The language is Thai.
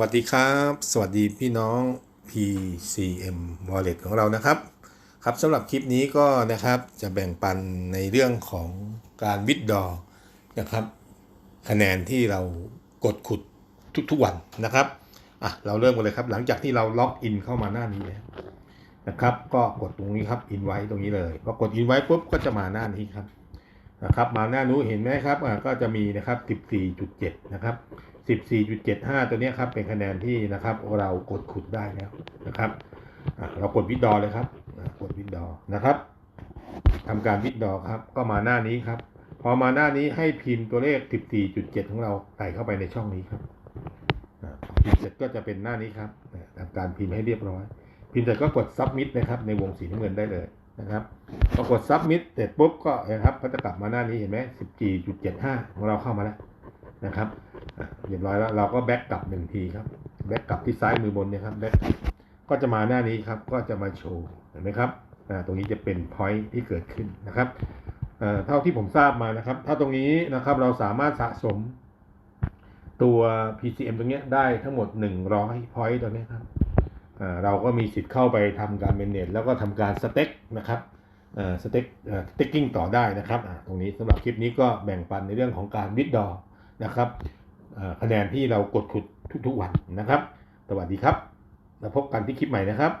วัสดีครับ สวัสดีพี่น้อง PCM Wallet ของเรานะครับ ครับสำหรับคลิปนี้ก็นะครับจะแบ่งปันในเรื่องของการวิดดอนะครับ คะแนนที่เรากดขุดทุกๆวันนะครับอะเราเริ่มกันเลยครับ หลังจากที่เราล็อกอินเข้ามาหน้านี้แล้วนะครับ ก็กดตรงนี้ครับอินไว้ตรงนี้เลยพอกดอินไว้ปุ๊บก็จะมาหน้านี้ครับ นะครับมาหน้านู้เห็นไหมครับอ่าก็จะมีนะครับ14.7นะครับ14.75 ตัวนี้ครับเป็นคะแนนที่นะครับเรากดขุดได้แล้วนะครับเรากดวิดดอเลยครับกดวิดดอนะครับทำการวิดดอครับก็มาหน้านี้ครับ พอมาหน้านี้ให้พิมพ์ตัวเลข 14.7 ของเราใส่เข้าไปในช่องนี้ครับพิมพ์เสร็จก็จะเป็นหน้านี้ครับทำการพิมพ์ให้เรียบร้อย พิมพ์เสร็จก็กด submit นะครับในวงสีน้ำเงินได้เลย นะครับพอกด submit เสร็จปุ๊บก็เห็นครับก็จะกลับมาหน้านี้เห็นไหม14.75ของเราเข้ามาแล้วนะครับเรียบร้อยแล้วเราก็แบ็กกลับหนึ่งทีครับแบ็กกลับที่ซ้ายมือบนเนี่ยครับแบ็กก็จะมาหน้านี้ครับก็จะมาโชว์เห็นไหมครับตรงนี้จะเป็น point ที่เกิดขึ้นนะครับเท่าที่ผมทราบมานะครับ ถ้าตรงนี้นะครับเราสามารถสะสมตัว PCM ตรงเนี้ยได้ทั้งหมด 100 point ตัวนี้ครับ เราก็มีสิทธิ์เข้าไปทำการเมนเนจแล้วก็ทำการสเต็กนะครับสเต็กสเต็กกิ้งต่อได้นะครับอ่าตรงนี้สำหรับคลิปนี้ก็แบ่งปันในเรื่องของการวิดดอนะครับอ่าคะแนนที่เรากดขุดทุกๆวันนะครับ สวัสดีครับแล้วพบกันที่คลิปใหม่นะครับ